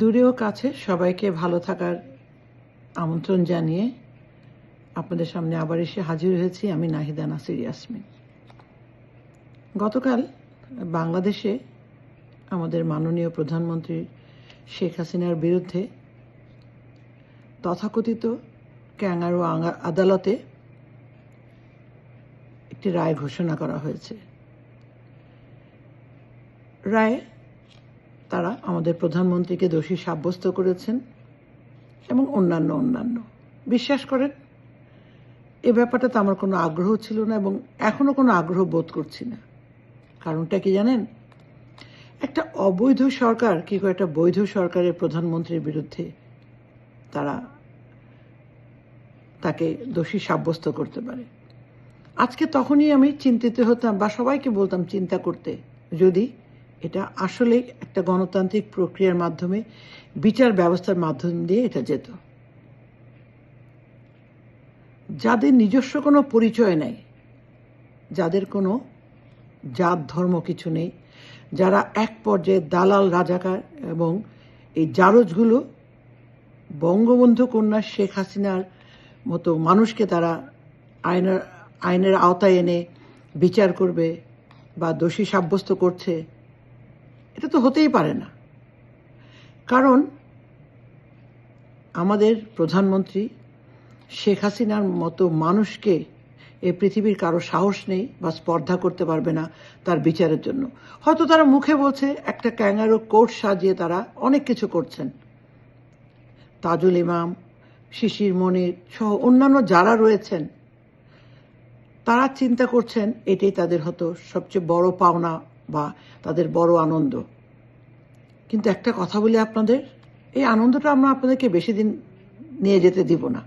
দূরেও কাছে সবাইকে ভালো থাকার আমন্ত্রণ জানিয়ে আপনাদের সামনে আবার এসে হাজির হয়েছি আমি নাহিদা নাসির ইয়াসমিন। গতকাল বাংলাদেশে আমাদের মাননীয় প্রধানমন্ত্রী শেখ হাসিনার বিরুদ্ধে তথাকথিত ক্যাঙ্গারু আদালতে একটি রায় ঘোষণা করা হয়েছে। রায়ে তারা আমাদের প্রধানমন্ত্রীকে দোষী সাব্যস্ত করেছেন এবং অন্যান্য অন্যান্য। বিশ্বাস করেন? এ ব্যাপারটাতে আমার কোনো আগ্রহ ছিল না এবং এখনও কোনো আগ্রহ বোধ করছি না। কারণটা কি জানেন? একটা অবৈধ সরকার কি একটা বৈধ সরকারের প্রধানমন্ত্রীর বিরুদ্ধে তারা তাকে দোষী সাব্যস্ত করতে পারে? আজকে তখনই আমি চিন্তিত হতাম বা সবাইকে বলতাম চিন্তা করতে, যদি এটা আসলে একটা গণতান্ত্রিক প্রক্রিয়ার মাধ্যমে, বিচার ব্যবস্থার মাধ্যম দিয়ে এটা যেত। যাদের নিজস্ব কোনো পরিচয় নেই, যাদের কোনো জাত, ধর্ম কিছু নেই, যারা এক পর্যায়ে দালাল, রাজাকার এবং এই জারজগুলো বঙ্গবন্ধু কন্যা শেখ হাসিনার মতো মানুষকে তারা আইনের আইনের আওতায় এনে বিচার করবে বা দোষী সাব্যস্ত করছে এটা তো হতেই পারে না। কারণ আমাদের প্রধানমন্ত্রী শেখ হাসিনার মতো মানুষকে এ পৃথিবীর কারও সাহস নেই বা স্পর্ধা করতে পারবে না তার বিচারের জন্য। হয়তো তারা মুখে বলছে, একটা ক্যাঙ্গারো কোর্ট সাজিয়ে তারা অনেক কিছু করছেন। তাজুল ইমাম, শিশির মনির সহ অন্যান্য যারা রয়েছেন, তারা চিন্তা করছেন, এটাই তাদের হয়তো সবচেয়ে বড় পাওনা বা তাদের বড় আনন্দ। কিন্তু একটা কথা বলি আপনাদের, এই আনন্দটা আমরা আপনাদেরকে বেশি দিন নিয়ে যেতে দিব না।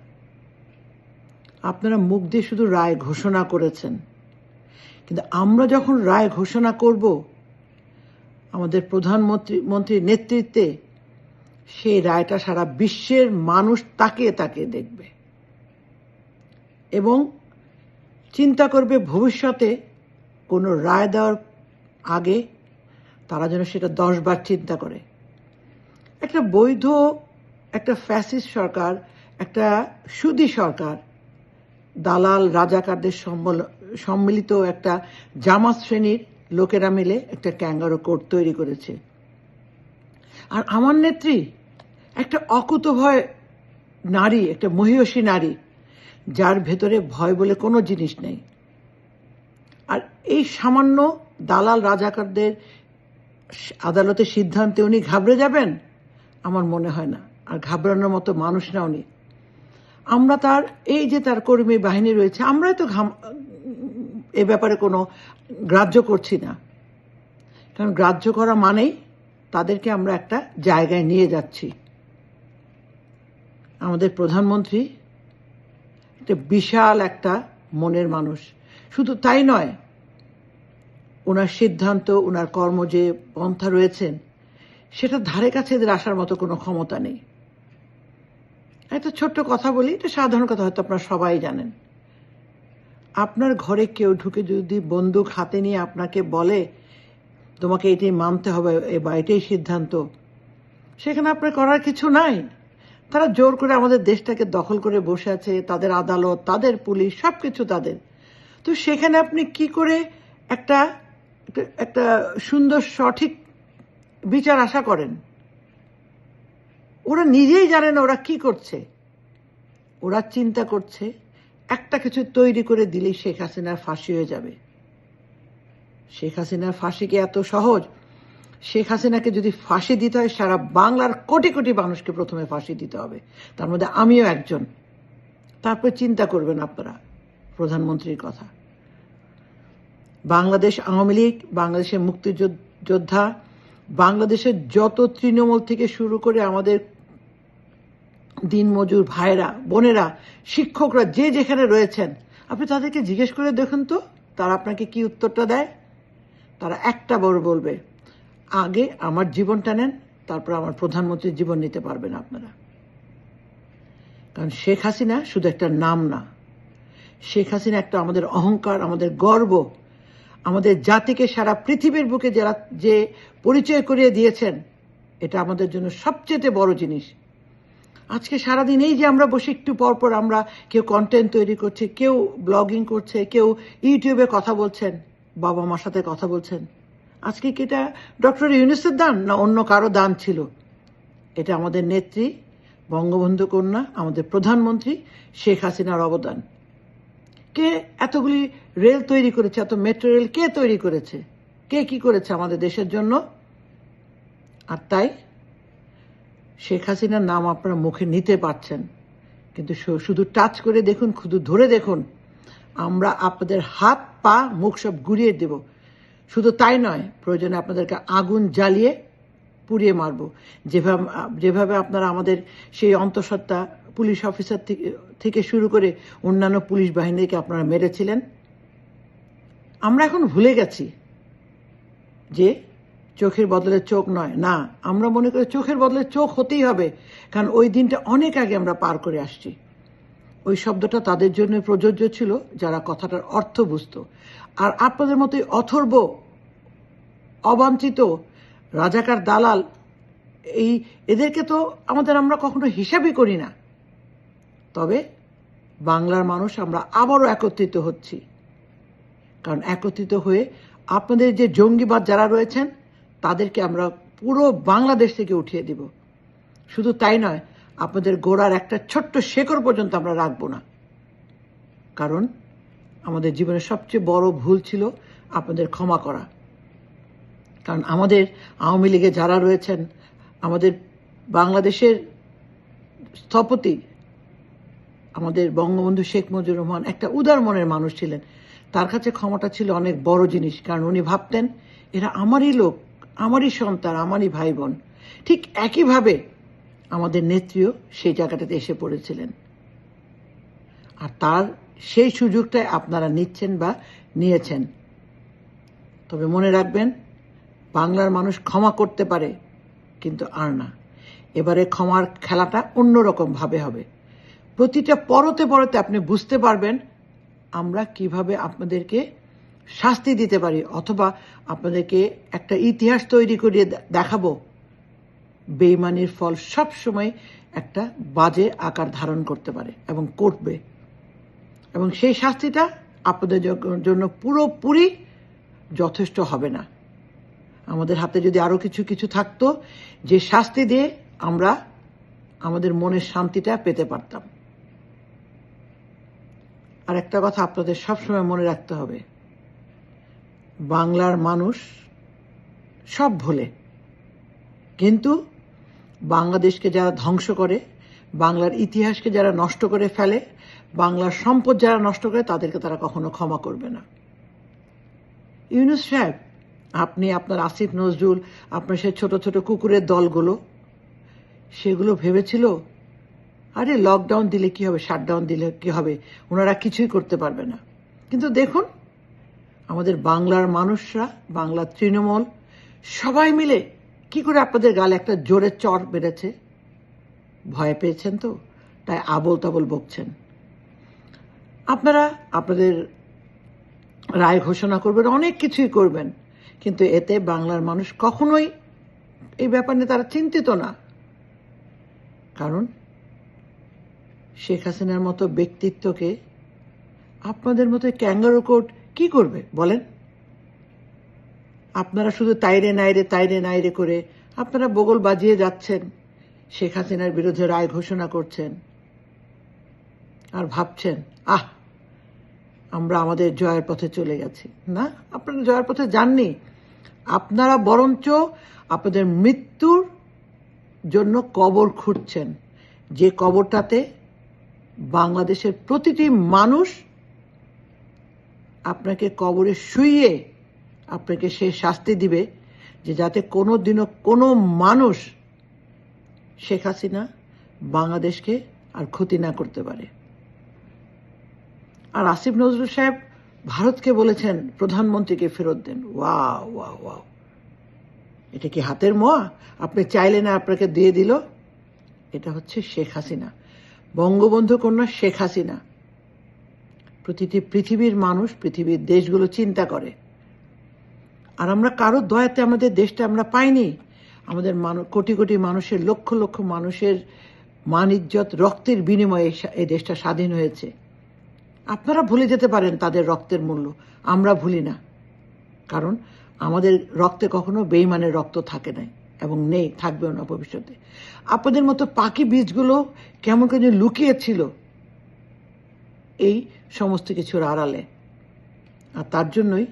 আপনারা মুখ দিয়ে শুধু রায় ঘোষণা করেছেন। কিন্তু আমরা যখন রায় ঘোষণা করব, আমাদের প্রধানমন্ত্রী, মন্ত্রীর নেতৃত্বে সেই রায়টা সারা বিশ্বের মানুষ তাকিয়ে তাকিয়ে দেখবে। এবং চিন্তা করবে ভবিষ্যতে কোনো রায় দেওয়ার আগে তারা যেন সেটা দশবার চিন্তা করে। একটা বৈধ, একটা ফ্যাসিস্ট সরকার, একটা সুদী সরকার, দালাল রাজাকারদের সম্মিলিত একটা জামাত শ্রেণির লোকেরা মিলে একটা ক্যাঙ্গারো কোর্ট তৈরি করেছে। আর আমার নেত্রী একটা অকুত ভয় নারী, একটা মহিষী নারী, যার ভেতরে ভয় বলে কোনো জিনিস নেই। এই সামান্য দালাল রাজাকারদের আদালতের সিদ্ধান্তে উনি ঘাবড়ে যাবেন? আমার মনে হয় না। আর ঘাবড়ানোর মতো মানুষ না উনি। আমরা তার, এই যে তার কর্মী বাহিনী রয়েছে, আমরাই তো ঘাম, এ ব্যাপারে কোনো গ্রাহ্য করছি না। কারণ গ্রাহ্য করা মানেই তাদেরকে আমরা একটা জায়গায় নিয়ে যাচ্ছি। আমাদের প্রধানমন্ত্রী একটা বিশাল একটা মনের মানুষ। শুধু তাই নয় ওনার সিদ্ধান্ত, ওনার কর্ম যে পন্থা রয়েছেন, সেটা ধারে কাছে এদের আসার মতো কোনো ক্ষমতা নেই। একটা ছোট্ট কথা বলি, এটা সাধারণ কথা, হয়তো আপনারা সবাই জানেন। আপনার ঘরে কেউ ঢুকে যদি বন্দুক হাতে নিয়ে আপনাকে বলে, তোমাকে এটাই মানতে হবে বা এটাই সিদ্ধান্ত, সেখানে আপনার করার কিছু নাই। তারা জোর করে আমাদের দেশটাকে দখল করে বসে আছে, তাদের আদালত, তাদের পুলিশ সব কিছু তাদের। তো সেখানে আপনি কি করে একটা একটা- সুন্দর সঠিক বিচার আশা করেন। ওরা নিজেই জানে না ওরা কি করছে। ওরা চিন্তা করছে, একটা কিছু তৈরি করে দিলেই শেখ হাসিনার ফাঁসি হয়ে যাবে। শেখ হাসিনার ফাঁসিকে এত সহজ? শেখ হাসিনাকে যদি ফাঁসি দিতে হয়, সারা বাংলার কোটি কোটি মানুষকে প্রথমে ফাঁসি দিতে হবে। তার মধ্যে আমিও একজন। তারপর চিন্তা করবেন আপনারা, প্রধানমন্ত্রীর কথা। বাংলাদেশ আওয়ামী লীগ, বাংলাদেশের মুক্তিযোদ্ধা, বাংলাদেশের যত তৃণমূল থেকে শুরু করে আমাদের দিনমজুর ভাইরা বোনেরা, শিক্ষকরা যে যেখানে রয়েছেন, আপনি তাদেরকে জিজ্ঞেস করে দেখুন তো, তারা আপনাকে কি উত্তরটা দেয়? তারা একটা বড় বলবে, আগে আমার জীবনটা নেন, তারপর আমার প্রধানমন্ত্রীর জীবন নিতে পারবেন আপনারা। কারণ শেখ হাসিনা শুধু একটা নাম না, শেখ হাসিনা একটা আমাদের অহংকার, আমাদের গর্ব আমাদের জাতিকে সারা পৃথিবীর বুকে যারা যে পরিচয় করিয়ে দিয়েছেন, এটা আমাদের জন্য সবচেয়ে বড় জিনিস। আজকে সারাদিন এই যে আমরা বসে একটু পর পর আমরা কেউ কন্টেন্ট তৈরি করছে, কেউ ব্লগিং করছে, কেউ ইউটিউবে কথা বলছেন, বাবা মার সাথে কথা বলছেন। আজকে কি এটা ডক্টর ইউনুসের দান না অন্য কারও দান ছিল? এটা আমাদের নেত্রী, বঙ্গবন্ধু কন্যা, আমাদের প্রধানমন্ত্রী শেখ হাসিনার অবদান। কে এতগুলি রেল তৈরি করেছে, এত মেট্রো রেল কে তৈরি করেছে? কে কি করেছে আমাদের দেশের জন্য? আর তাই শেখ হাসিনার নাম আপনারা মুখে নিতে পারছেন, কিন্তু শুধু টাচ করে দেখুন, শুধু ধরে দেখুন, আমরা আপনাদের হাত, পা, মুখ সব গুড়িয়ে দেব। শুধু তাই নয়, প্রয়োজনে আপনাদেরকে আগুন জ্বালিয়ে পুড়িয়ে মারব। যেভাবে যেভাবে আপনারা আমাদের সেই অন্তঃসত্ত্বা পুলিশ অফিসার থেকে শুরু করে অন্যান্য পুলিশ বাহিনীকে আপনারা মেরেছিলেন। আমরা এখন ভুলে গেছি যে চোখের বদলে চোখ নয়। না, আমরা মনে করি চোখের বদলে চোখ হতেই হবে, কারণ ওই দিনটা অনেক আগে আমরা পার করে আসছি। ওই শব্দটা তাদের জন্য প্রযোজ্য ছিল, যারা কথাটার অর্থ বুঝতো। আর আপনাদের মতোই অথর্ব, অবাঞ্ছিত রাজাকার দালাল, এই এদেরকে তো আমাদের আমরা কখনো হিসাবই করি না। তবে বাংলার মানুষ আমরা আবারও একত্রিত হচ্ছি। কারণ একত্রিত হয়ে আপনাদের যে জঙ্গিবাদ যারা রয়েছেন, তাদেরকে আমরা পুরো বাংলাদেশ থেকে উঠিয়ে দিব। শুধু তাই নয়, আপনাদের গোড়ার একটা ছোট্ট শেকড় পর্যন্ত আমরা রাখব না। কারণ আমাদের জীবনের সবচেয়ে বড় ভুল ছিল আপনাদের ক্ষমা করা। কারণ আমাদের আওয়ামী লীগে যারা রয়েছেন, আমাদের বাংলাদেশের স্থপতি, আমাদের বঙ্গবন্ধু শেখ মুজিবুর রহমান একটা উদার মনের মানুষ ছিলেন। তার কাছে ক্ষমতা ছিল অনেক বড় জিনিস, কারণ উনি ভাবতেন, এরা আমারই লোক, আমারই সন্তান, আমারই ভাই বোন ঠিক একইভাবে আমাদের নেত্রীও সেই জায়গাটাতে এসে পড়েছিলেন। আর তার সেই সুযোগটাই আপনারা নিচ্ছেন বা নিয়েছেন। তবে মনে রাখবেন বাংলার মানুষ ক্ষমা করতে পারে, কিন্তু আর না। এবারে ক্ষমার খেলাটা অন্যরকম ভাবে হবে। প্রতিটা পরতে পরতে আপনি বুঝতে পারবেন আমরা কীভাবে আপনাদেরকে শাস্তি দিতে পারি, অথবা আপনাদেরকে একটা ইতিহাস তৈরি করিয়ে দেখাবো। বেইমানির ফল সব সময় একটা বাজে আকার ধারণ করতে পারে এবং করবে। এবং সেই শাস্তিটা আপনাদের জন্য পুরোপুরি যথেষ্ট হবে না। আমাদের হাতে যদি আরও কিছু কিছু থাকতো, যে শাস্তি দিয়ে আমরা আমাদের মনের শান্তিটা পেতে পারতাম। আর একটা কথা আপনাদের সবসময় মনে রাখতে হবে, বাংলার মানুষ সব ভোলে। কিন্তু বাংলাদেশকে যারা ধ্বংস করে, বাংলার ইতিহাসকে যারা নষ্ট করে ফেলে, বাংলার সম্পদ যারা নষ্ট করে, তাদেরকে তারা কখনো ক্ষমা করবে না। ইউনুস সাহেব আপনি, আপনার আসিফ নজরুল, আপনার সেই ছোট ছোট কুকুরের দলগুলো, সেগুলো ভেবেছিল, আরে লকডাউন দিলে কি হবে? শাটডাউন দিলে কি হবে? ওনারা কিছুই করতে পারবে না। কিন্তু দেখুন, আমাদের বাংলার মানুষরা, বাংলার তৃণমূল, সবাই মিলে কি করে আপনাদের গালে একটা জোরে চর বেড়েছে ভয় পেয়েছেন তো? তাই আবল তাবল বকছেন। আপনারা, আপনাদের রায় ঘোষণা করবেন, অনেক কিছুই করবেন। কিন্তু এতে বাংলার মানুষ কখনোই এই ব্যাপার নিয়ে তারা চিন্তিত না। কারণ শেখ হাসিনার মতো ব্যক্তিত্বকে আপনাদের মতো ক্যাঙ্গারো কোর্ট কি করবে? বলেন। আপনারা শুধু তাইরে নাইরে তাইরে নাইরে করে আপনারা বগল বাজিয়ে যাচ্ছেন, শেখ হাসিনার বিরুদ্ধে রায় ঘোষণা করছেন আর ভাবছেন, আহ, আমরা আমাদের জয়ের পথে চলে গেছি। না, আপনারা জয়ের পথে যাননি। আপনারা বরঞ্চ আপনাদের মৃত্যুর জন্য কবর খুঁড়ছেন যে কবরটাতে বাংলাদেশের প্রতিটি মানুষ আপনাকে কবরে শুইয়ে আপনাকে সে শাস্তি দিবে, যে যাতে কোনো দিনও কোনো মানুষ শেখ হাসিনা বাংলাদেশকে আর ক্ষতি না করতে পারে। আর আসিফ নজরুল সাহেব ভারতকে বলেছেন, প্রধানমন্ত্রীকে ফেরত দেন। ওয়া ওয়া ওয়া এটা কি হাতের মোয়া? আপনি চাইলে না আপনাকে দিয়ে দিল? এটা হচ্ছে শেখ হাসিনা। বঙ্গবন্ধু কন্যা শেখ হাসিনা। প্রতিটি পৃথিবীর মানুষ, পৃথিবীর দেশগুলো চিন্তা করে। আর আমরা কারও দয়াতে আমাদের দেশটা আমরা পাইনি। আমাদের কোটি কোটি মানুষের, লক্ষ লক্ষ মানুষের মান ইজ্জত রক্তের বিনিময়ে এই দেশটা স্বাধীন হয়েছে। আপনারা ভুলে যেতে পারেন তাদের রক্তের মূল্য। আমরা ভুলি না। কারণ আমাদের রক্তে কখনো বেইমানের রক্ত থাকে নাই এবং নেই, থাকবেও না ভবিষ্যতে। আপনাদের মতো পাখি বীজগুলো কেমন করে লুকিয়ে ছিল এই সমস্ত কিছুর আড়ালে। আর তার জন্যই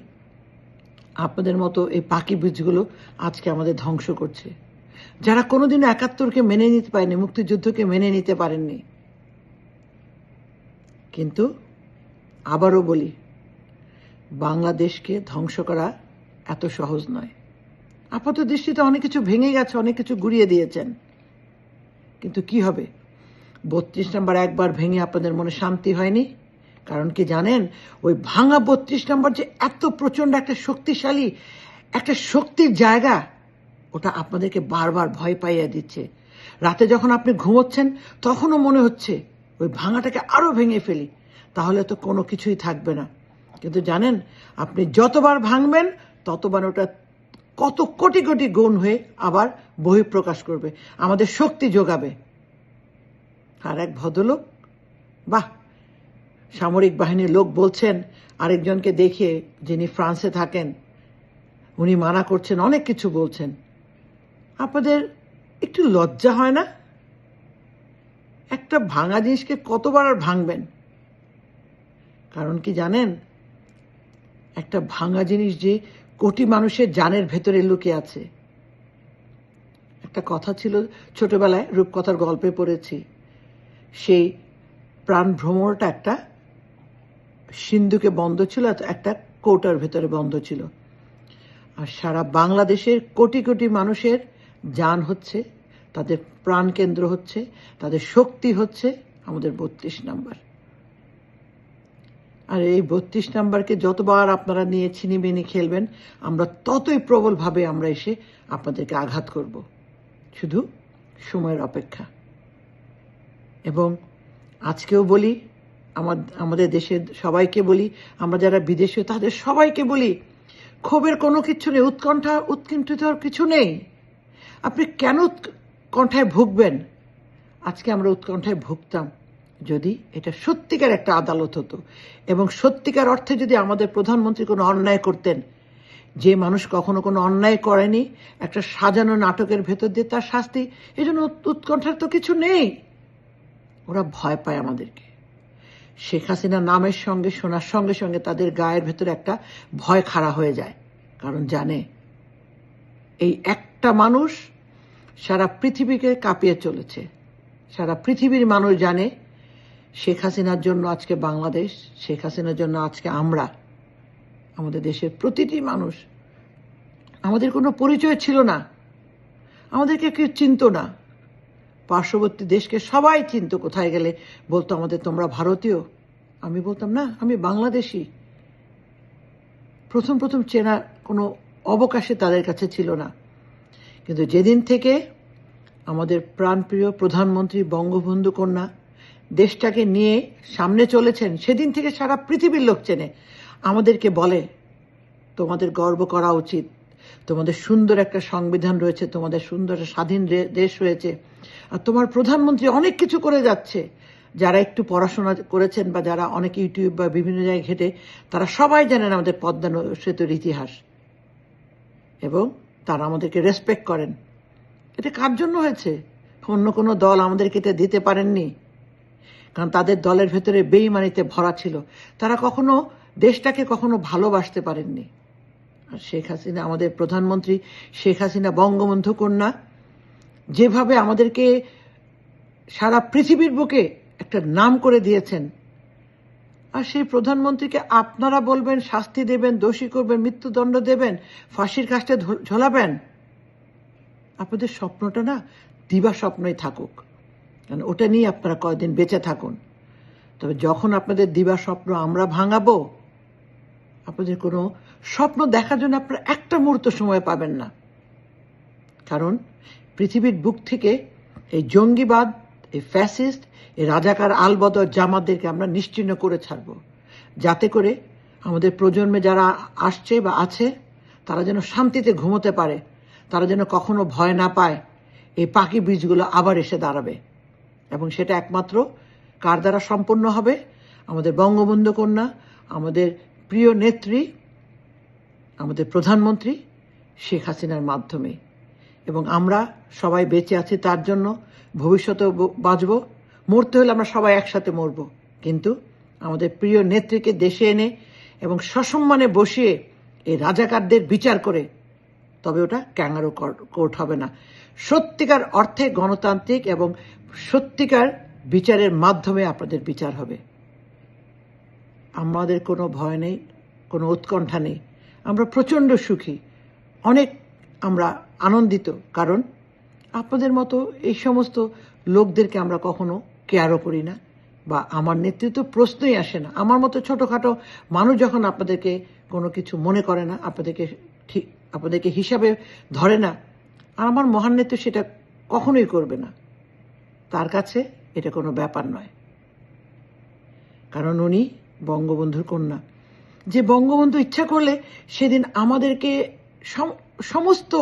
আপনাদের মতো এই পাখি বীজগুলো আজকে আমাদের ধ্বংস করছে। যারা কোনোদিনও একাত্তরকে মেনে নিতে পারেনি, মুক্তিযুদ্ধকে মেনে নিতে পারেননি। কিন্তু আবারও বলি, বাংলাদেশকে ধ্বংস করা এত সহজ নয়। আপাত দৃষ্টিতে অনেক কিছু ভেঙে গেছে, অনেক কিছু গুড়িয়ে দিয়েছেন। কিন্তু কি হবে? বত্রিশ নাম্বার একবার ভেঙে আপনাদের মনে শান্তি হয়নি? কারণ কি জানেন, ওই ভাঙা বত্রিশ নাম্বার যে এত প্রচণ্ড একটা শক্তিশালী, একটা শক্তির জায়গা, ওটা আপনাদেরকে বারবার ভয় পাইয়ে দিচ্ছে। রাতে যখন আপনি ঘুমোচ্ছেন, তখনও মনে হচ্ছে ওই ভাঙাটাকে আরও ভেঙে ফেলি। তাহলে তো কোনো কিছুই থাকবে না। কিন্তু জানেন, আপনি যতবার ভাঙবেন, ততবার ওটা কত কোটি কোটি গুণ হয়ে আবার বহিঃপ্রকাশ করবে, আমাদের শক্তি যোগাবে। আর এক ভদ্রলোক, বাহ! সামরিক বাহিনীর লোক বলছেন, আরেকজনকে দেখে যিনি ফ্রান্সে থাকেন, উনি মানা করছেন, অনেক কিছু বলছেন। আপনাদের একটু লজ্জা হয় না? একটা ভাঙা জিনিসকে কতবার আর ভাঙবেন? কারণ কি জানেন? একটা ভাঙা জিনিস যে কোটি মানুষের জানের ভেতরে লুকিয়ে আছে। একটা কথা ছিল, ছোটবেলায় রূপকথার গল্পে পড়েছি। সেই প্রাণ ভ্রমণটা একটা সিন্ধুকে বন্ধ ছিল একটা কৌটার ভেতরে বন্ধ ছিল। আর সারা বাংলাদেশের কোটি কোটি মানুষের যান হচ্ছে, তাদের প্রাণ কেন্দ্র হচ্ছে, তাদের শক্তি হচ্ছে আমাদের বত্রিশ নাম্বার। আর এই বত্রিশ নাম্বারকে যতবার আপনারা নিয়ে ছিনিমিনি খেলবেন, আমরা ততই প্রবলভাবে আমরা এসে আপনাদেরকে আঘাত করব। শুধু সময়ের অপেক্ষা। এবং আজকেও বলি, আমার, আমাদের দেশের সবাইকে বলি, আমরা যারা বিদেশে, তাদের সবাইকে বলি, ক্ষোভের কোনো কিছু নেই, উৎকণ্ঠা, উৎকণ্ঠিত কিছু নেই। আপনি কেন উৎকণ্ঠায় ভুগবেন? আজকে আমরা উৎকণ্ঠায় ভুগতাম। যদি এটা সত্যিকার একটা আদালত হতো এবং সত্যিকার অর্থে যদি আমাদের প্রধানমন্ত্রী কোনো অন্যায় করতেন, যে মানুষ কখনো কোনো অন্যায় করেনি, একটা সাজানো নাটকের ভেতর দিয়ে তার শাস্তি, এই জন্য উৎকণ্ঠার তো কিছু নেই। ওরা ভয় পায় আমাদেরকে। শেখ হাসিনা নামের সঙ্গে শোনার সঙ্গে সঙ্গে তাদের গায়ের ভেতরে একটা ভয় খাড়া হয়ে যায়, কারণ জানে এই একটা মানুষ সারা পৃথিবীকে কাঁপিয়ে চলেছে। সারা পৃথিবীর মানুষ জানে শেখ হাসিনার জন্য আজকে বাংলাদেশ, শেখ হাসিনার জন্য আজকে আমরা, আমাদের দেশের প্রতিটি মানুষ, আমাদের কোনো পরিচয় ছিল না, আমাদেরকে কেউ চিনত না। পার্শ্ববর্তী দেশকে সবাই চিনত, কোথায় গেলে বলতো আমাদের তোমরা ভারতীয়? আমি বলতাম, না, আমি বাংলাদেশি। প্রথম প্রথম চেনা কোনো অবকাশে তাদের কাছে ছিল না। কিন্তু যেদিন থেকে আমাদের প্রাণপ্রিয় প্রধানমন্ত্রী বঙ্গবন্ধু কন্যা দেশটাকে নিয়ে সামনে চলেছেন, সেদিন থেকে সারা পৃথিবীর লোক চেনে। আমাদেরকে বলে, তোমাদের গর্ব করা উচিত। তোমাদের সুন্দর একটা সংবিধান রয়েছে, তোমাদের সুন্দর স্বাধীন দেশ রয়েছে আর তোমার প্রধানমন্ত্রী অনেক কিছু করে যাচ্ছে। যারা একটু পড়াশোনা করেছেন বা যারা অনেক ইউটিউব বা বিভিন্ন জায়গায় ঘেটে, তারা সবাই জানেন আমাদের পদ্মা সেতুর ইতিহাস। এবং তারা আমাদেরকে রেসপেক্ট করেন। এটা কার জন্য হয়েছে? অন্য কোনো দল আমাদেরকে এটা দিতে পারেননি? কারণ তাদের দলের ভেতরে বেইমানিতে ভরা ছিল। তারা কখনো দেশটাকে কখনো ভালোবাসতে পারেননি। আর শেখ হাসিনা, আমাদের প্রধানমন্ত্রী শেখ হাসিনা, বঙ্গবন্ধু কন্যা, যেভাবে আমাদেরকে সারা পৃথিবীর বুকে একটা নাম করে দিয়েছেন। আর সেই প্রধানমন্ত্রীকে আপনারা বলবেন, শাস্তি দেবেন, দোষী করবেন, মৃত্যুদণ্ড দেবেন, ফাঁসির কাজটা ঝোলাবেন। আপনাদের স্বপ্নটা না দিবা স্বপ্নই থাকুক। কারণ ওটা নিয়ে আপনারা কয়েকদিন বেঁচে থাকুন। তবে যখন আপনাদের দিবা স্বপ্ন আমরা ভাঙাবো, আপনাদের কোনো স্বপ্ন দেখার জন্য আপনারা একটা মুহূর্ত সময় পাবেন না। কারণ পৃথিবীর বুক থেকে এই জঙ্গিবাদ, এই ফ্যাসিস্ট, এই রাজাকার আলবদর জামাতদেরকে আমরা নিশ্চিহ্ন করে ছাড়ব। যাতে করে আমাদের প্রজন্মে যারা আসছে বা আছে, তারা যেন শান্তিতে ঘুমোতে পারে, তারা যেন কখনো ভয় না পায়, এই পাখি বীজগুলো আবার এসে দাঁড়াবে। এবং সেটা একমাত্র কার দ্বারা সম্পন্ন হবে? আমাদের বঙ্গবন্ধু কন্যা, আমাদের প্রিয় নেত্রী, আমাদের প্রধানমন্ত্রী শেখ হাসিনার মাধ্যমে। এবং আমরা সবাই বেঁচে আছি তার জন্য, ভবিষ্যতেও বাঁচব। মরতে হলে আমরা সবাই একসাথে মরব। কিন্তু আমাদের প্রিয় নেত্রীকে দেশে এনে এবং সসম্মানে বসিয়ে এই রাজাকারদের বিচার করে, তবে ওটা ক্যাঙ্গারো কোর্ট হবে না। সত্যিকার অর্থে গণতান্ত্রিক এবং সত্যিকার বিচারের মাধ্যমে আপনাদের বিচার হবে। আমাদের কোনো ভয় নেই, কোনো উৎকণ্ঠা নেই। আমরা প্রচণ্ড সুখী। অনেক আমরা আনন্দিত, কারণ আপনাদের মতো এই সমস্ত লোকদেরকে আমরা কখনো কেয়ারও করি না বা আমার নেতৃত্ব প্রশ্নই আসে না। আমার মতো ছোটোখাটো মানুষ যখন আপনাদেরকে কোনো কিছু মনে করে না, আপনাদেরকে ঠিক, আপনাদেরকে হিসাবে ধরে না, আর আমার মহান নেত্রী সেটা কখনোই করবে না। তার কাছে এটা কোনো ব্যাপার নয়। কারণ উনি বঙ্গবন্ধুর কন্যা। যে বঙ্গবন্ধু ইচ্ছা করলে সেদিন আমাদেরকে সম- সমস্ত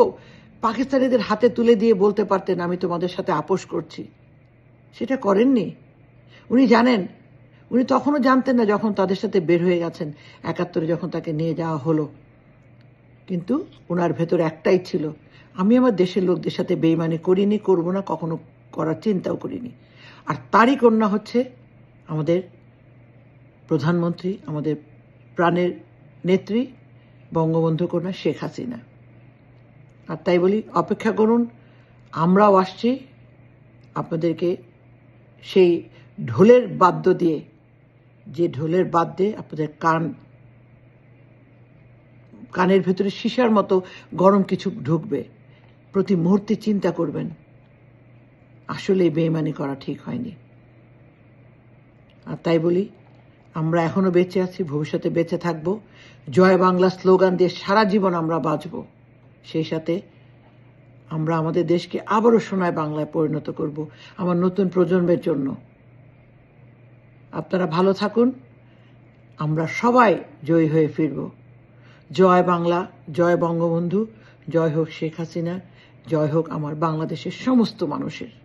পাকিস্তানিদের হাতে তুলে দিয়ে বলতে পারতেন, আমি তোমাদের সাথে আপোষ করছি। সেটা করেননি। উনি জানেন, উনি তখনও জানতেন না যখন তাদের সাথে বের হয়ে গেছেন, একাত্তরে যখন তাকে নিয়ে যাওয়া হলো। কিন্তু ওনার ভেতর একটাই ছিল, আমি আমার দেশের লোকদের সাথে বেইমানি করিনি, করব না, কখনো করার চিন্তাও করিনি। আর তারই কন্যা হচ্ছে আমাদের প্রধানমন্ত্রী, আমাদের প্রাণের নেত্রী বঙ্গবন্ধু কন্যা শেখ হাসিনা। আর তাই বলি, অপেক্ষা করুন, আমরাও আসছি আপনাদেরকে সেই ঢোলের বাদ্য দিয়ে, যে ঢোলের বাদ্যে আপনাদের কান, কানের ভেতরে সীসার মতো গরম কিছু ঢুকবে। প্রতি মুহূর্তে চিন্তা করবেন আসলে বেইমানি করা ঠিক হয়নি। আর তাই বলি, আমরা এখনও বেঁচে আছি, ভবিষ্যতে বেঁচে থাকব। জয় বাংলা স্লোগান দিয়ে সারা জীবন আমরা বাঁচব। সেই সাথে আমরা আমাদের দেশকে আবারও সোনায় বাংলায় পরিণত করব আমার নতুন প্রজন্মের জন্য। আপনারা ভালো থাকুন। আমরা সবাই জয়ী হয়ে ফিরব। জয় বাংলা, জয় বঙ্গবন্ধু, জয় হোক শেখ হাসিনা, জয় হোক আমার বাংলাদেশের সমস্ত মানুষের।